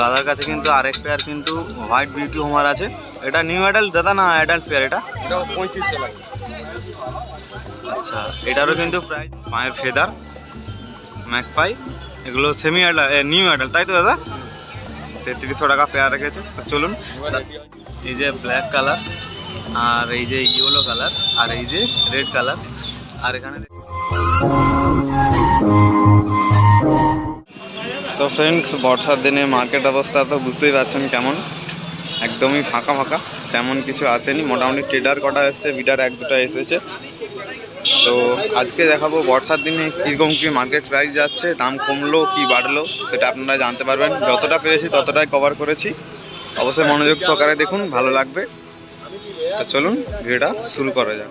দাদার কাছে কিন্তু আরেক পেয়ার কিন্তু হোয়াইট বিউটি হোমার আছে। এটা নিউ অ্যাডাল্ট দাদা না অ্যাডাল্ট পেয়ার এটা? পঁয়ত্রিশশো লাগে আচ্ছা এটারও কিন্তু প্রায় মায়ের ফেদার ম্যাকপাই এগুলো সেমি অ্যাডাল্ট নিউ অ্যাডাল্ট তাই তো দাদা? তেত্রিশশো টাকা পেয়ার রেখেছে। তো চলুন এই যে ব্ল্যাক কালার আর এই যে ইয়েলো কালার আর এই যে রেড কালার আর এখানে তো ফ্রেন্ডস বর্ষার দিনে মার্কেট অবস্থা তো বুঝতেই পারছেন কেমন। একদমই ফাঁকা ফাঁকা, তেমন কিছু আসেনি। মোটামুটি ট্রেডার কটা এসেছে বিডার এক দুটো এসেছে। তো আজকে দেখাবো বর্ষার দিনে কীরকম কী মার্কেট প্রাইস যাচ্ছে, দাম কমলো, কি বাড়লো, সেটা আপনারা জানতে পারবেন। যতটা পেরেছি ততটাই কভার করেছি। অবশ্যই মনোযোগ সহকারে দেখুন, ভালো লাগবে। তো চলুন, ভিডিওটা শুরু করা যাক।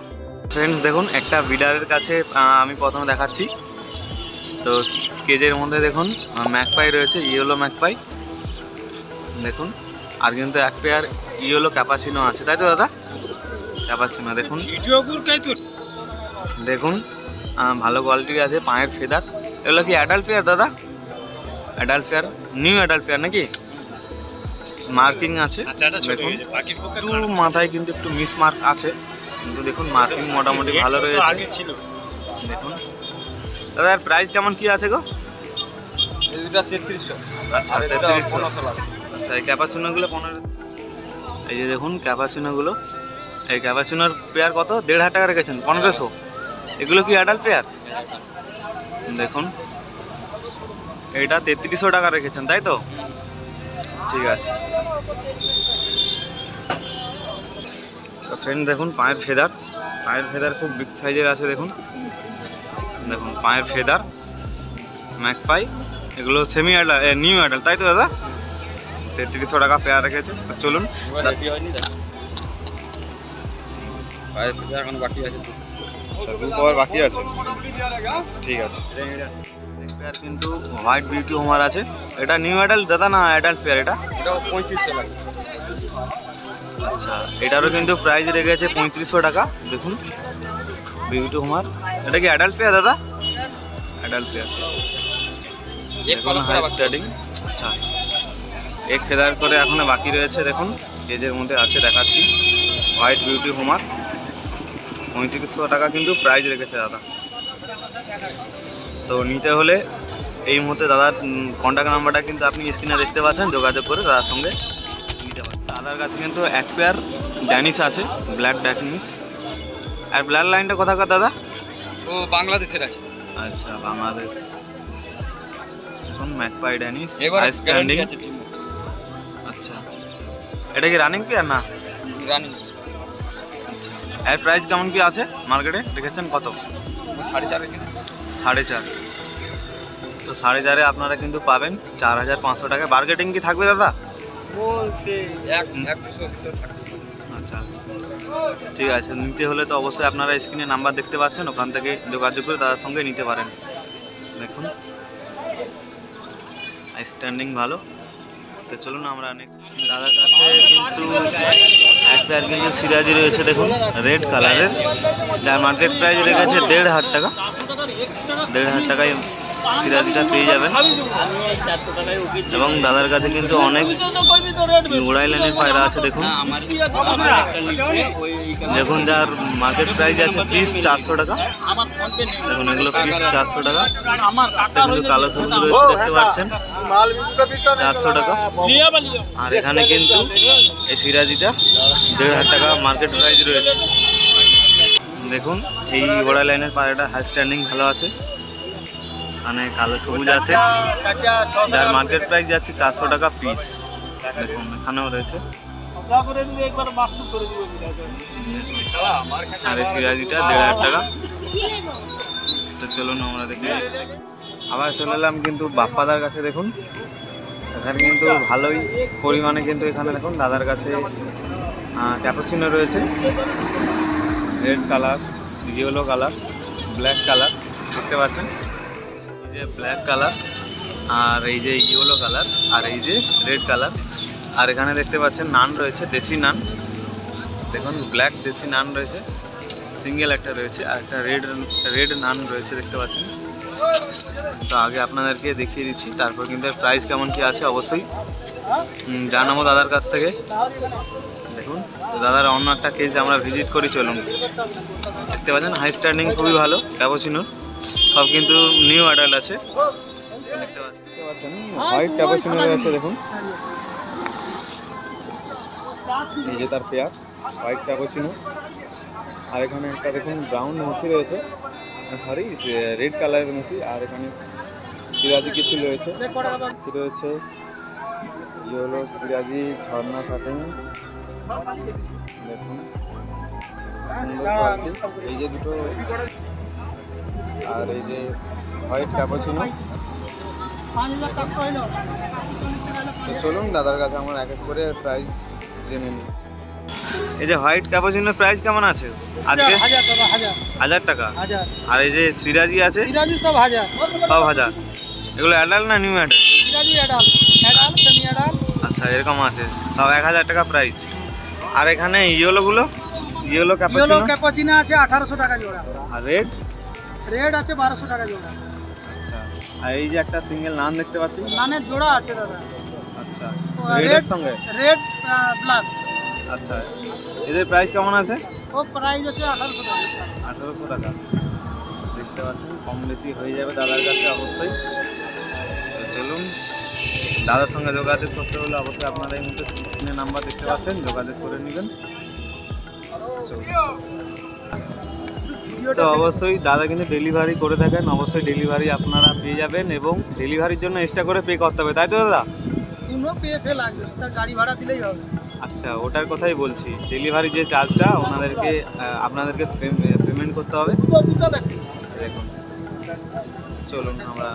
ফ্রেন্ডস দেখুন, একটা বিডারের কাছে আমি প্রথমে দেখাচ্ছি। তো কেজের মধ্যে দেখুন ম্যাকপাই রয়েছে ইয়েলো ম্যাকপাই দেখুন আর কিন্তু এক পেয়ার ইয়েলো ক্যাপাচিনো আছে তাই তো দাদা? ক্যাপাচিনো দেখুন। দেখুন ভালো কোয়ালিটির আছে পায়ের ফেদার এগুলো কি অ্যাডাল্ট পেয়ার দাদা? Adult pair new adult pair নাকি? মার্কিং আছে দেখুন। একটু মাথায় কিন্তু একটু মিস মার্ক আছে। কিন্তু দেখুন মার্কিং মোটামুটি ভালো রয়েছে। দেখুন। দাদা এর প্রাইস কেমন কি আছে গো? এটা তেত্রিশশো। আচ্ছা তেত্রিশশো। আচ্ছা এই ক্যাপাচুনোগুলো পনেরো এই যে দেখুন ক্যাপাচুনোগুলো এই ক্যাপাচুনোর পেয়ার কত? দেড় হাজার টাকা রেখেছেন পনেরোশো। এগুলো কি অ্যাডাল্ট পেয়ার দেখুন এটা তেত্রিশশো টাকা রেখেছেন তাই তো? ঠিক আছে। তো ফ্রেন্ড দেখুন পায়ের ফেদার। পায়ের ফেদার খুব বিগ সাইজের আছে দেখুন। দেখুন পায়ে ফেদার ম্যাকপাই এগুলো সেমি অ্যাডাল নিউ অ্যাডাল তাই তো দাদা? তেত্রিশশো টাকা পেয়ার রেখেছে তো চলুন। বাকি আছে বাকি ঠিক আছে। পেয়ার কিন্তু হোয়াইট বিউটি হোমার আছে। এটা নিউ দাদা না অ্যাডাল্ট পেয়ার এটা? এটা পঁয়ত্রিশশো লাগে আচ্ছা এটারও কিন্তু প্রাইস রেখেছে পঁয়ত্রিশশো টাকা দেখুন। বিউটি হোমার এটা কি অ্যাডাল্ট পেয়ার দাদা? অ্যাডাল্ট পেয়ার দেখুন হাই স্টার্টিং আচ্ছা এক ফেদার করে এখনও বাকি রয়েছে দেখুন কেজের মধ্যে আছে দেখাচ্ছি। হোয়াইট বিউটি হোমার পঁয়ত্রিশশো টাকা কিন্তু প্রাইস রেখেছে দাদা। তো নিতে হলে এই মুহূর্তে দাদার কন্ট্যাক্ট নাম্বারটা কিন্তু আপনি স্ক্রিনে দেখতে পাচ্ছেন যোগাযোগ করে দাদার সঙ্গে নিতে পারেন। দাদার কাছে কিন্তু এক পেয়ার ড্যানিস আছে ব্ল্যাক ড্যানিস আর ব্লাড লাইনটা কোথাকার দাদা? ও বাংলাদেশের আছে। আচ্ছা বাংলাদেশ এখন ম্যাকপাই ড্যানিস স্ট্যান্ডিং আছে আচ্ছা। এটা কি রানিং পেয়ার না? রানিং আচ্ছা। এর প্রাইস কেমন কি আছে মার্কেটে রেখেছেন কত? সাড়ে চার সাড়ে চার। তো সাড়ে চারে আপনারা কিন্তু পাবেন চার হাজার পাঁচশো টাকা। বার্গেটিং কি থাকবে দাদা? সে এক একশো থাকবে। আচ্ছা আচ্ছা। ঠিক আছে, নিতে হলে তো অবশ্যই আপনারা স্ক্রিনে নাম্বার দেখতে পাচ্ছেন, ওখান থেকে যোগাযোগ করে তাদের সঙ্গে নিতে পারেন। দেখুন। স্ট্যান্ডিং ভালো। তো চলুন আমরা অনেক দাদার কাছে কিন্তু এক পেয়ার কিন্তু সিরাজি রয়েছে, দেখুন রেড কালারের যার মার্কেট প্রাইস রেখেছে দেড় হাজার টাকা। দেড় হাজার টাকায় সিরাজিটা পেয়ে যাবেন এবং দাদার কাছে কিন্তু অনেক উড়াই লাইনের পায়রা আছে, দেখুন। দেখুন যার মার্কেট প্রাইস আছে পিস চারশো টাকা। দেখুন, এগুলো পিস চারশো টাকা। কিন্তু কালো সবুজ রয়েছে, দেখতে পাচ্ছেন। চারশো টাকা। আর এখানে কিন্তু এই সিরাজিটা দেড় হাজার টাকা মার্কেট প্রাইস রয়েছে। দেখুন, এই ওড়া লাইনের পায়রাটা হাই স্ট্যান্ডিং ভালো আছে। এখানে কালো সবুজ আছে। যার মার্কেট প্রাইস যাচ্ছে চারশো টাকা পিস দেখুন এখানেও রয়েছে। আর এই সিরাজিটা দেড় হাজার টাকা। তো চলুন আমরা দেখি। আবার চলে এলাম কিন্তু বাপ্পাদার কাছে দেখুন। এখানে কিন্তু ভালোই পরিমাণে কিন্তু এখানে দেখুন দাদার কাছে ক্যাপাচিনো রয়েছে। Red colour yellow colour black colour দেখতে পাচ্ছেন? যে ব্ল্যাক কালার আর এই যে ইয়েলো কালার আর এই যে রেড কালার আর এখানে দেখতে পাচ্ছেন নান রয়েছে, দেশি নান দেখুন ব্ল্যাক দেশি নান রয়েছে সিঙ্গেল একটা রয়েছে আর একটা রেড রেড নান রয়েছে দেখতে পাচ্ছেন। তো আগে আপনাদেরকে দেখিয়ে দিচ্ছি, তারপর কিন্তু প্রাইস কেমন কি আছে অবশ্যই। জানাব দাদার কাছ থেকে। দেখুন দাদার অন্য একটা কেস আমরা ভিজিট করি, চলুন। দেখতে পাচ্ছেন হাই স্ট্যান্ডিং খুবই ভালো ক্যাপোচিনোর সব কিন্তু নিউ অ্যাডাল্ট আছে। হোয়াইট দেখুন। এই যে তার পেয়ার হোয়াইট ক্যাপোচিনো আর এখানে একটা দেখুন ব্রাউন মুখি রয়েছে। সরি রেড কালারের মুখি আর এখানে সিরাজি কিছু রয়েছে। রয়েছে? ইয়ে হলো সিরাজি ঝর্ণা কাটিং দেখুন। এই যে দুটো আর এই যে হোয়াইট ক্যাপাচিনো তো চলুন দাদার কাছে আমার এক এক করে প্রাইস জেনে নিই। এই যে হোয়াইট ক্যাপাচিনোর প্রাইস কেমন আছে? আজকে? হাজার টাকা? আর এই যে সিরাজি আছে? সিরাজু সব হাজার। সব হাজার। এগুলো অ্যাডাল্ট না নিউ অ্যাডাল্ট সিরাজু অ্যাডাল অ্যাডাল সেমি অ্যাডাল আচ্ছা এরকম আছে। সব এক হাজার টাকা প্রাইস আর এখানে ইয়েলোগুলো ইয়েলো ইয়েলো ক্যাপাচিনো আছে আঠারোশো টাকা জোড়া। আর রেড রেড আছে বারোশো টাকা জোড়া। আচ্ছা আর এই যে একটা সিঙ্গেল নান দেখতে পাচ্ছি? নানের জোড়া আছে দাদা। আচ্ছা ও, রেডের সঙ্গে? Red black. আচ্ছা এদের প্রাইস কেমন আছে? ও প্রাইস আছে আঠারোশো টাকা। আঠারোশো টাকা। দেখতে পাচ্ছেন কম বেশি হয়ে যাবে দাদার কাছে অবশ্যই। তো চলুন দাদার সঙ্গে যোগাযোগ করতে হলে অবশ্যই আপনারা এই মুহূর্তে স্ক্রিনে নাম্বার দেখতে পাচ্ছেন যোগাযোগ করে নেবেন। তো অবশ্যই দাদা কিন্তু ডেলিভারি করে থাকেন। অবশ্যই ডেলিভারি আপনারা পেয়ে যাবেন এবং ডেলিভারির জন্য এক্সট্রা করে পে করতে হবে তাই তো দাদা? কোনো পে ফে লাগবে তার গাড়ি ভাড়া দিলেই হবে। আচ্ছা ওটার কথাই বলছি। ডেলিভারি যে চার্জটা ওনাদেরকে আপনাদেরকে পেমেন্ট করতে হবে। দেখুন। চলুন আমরা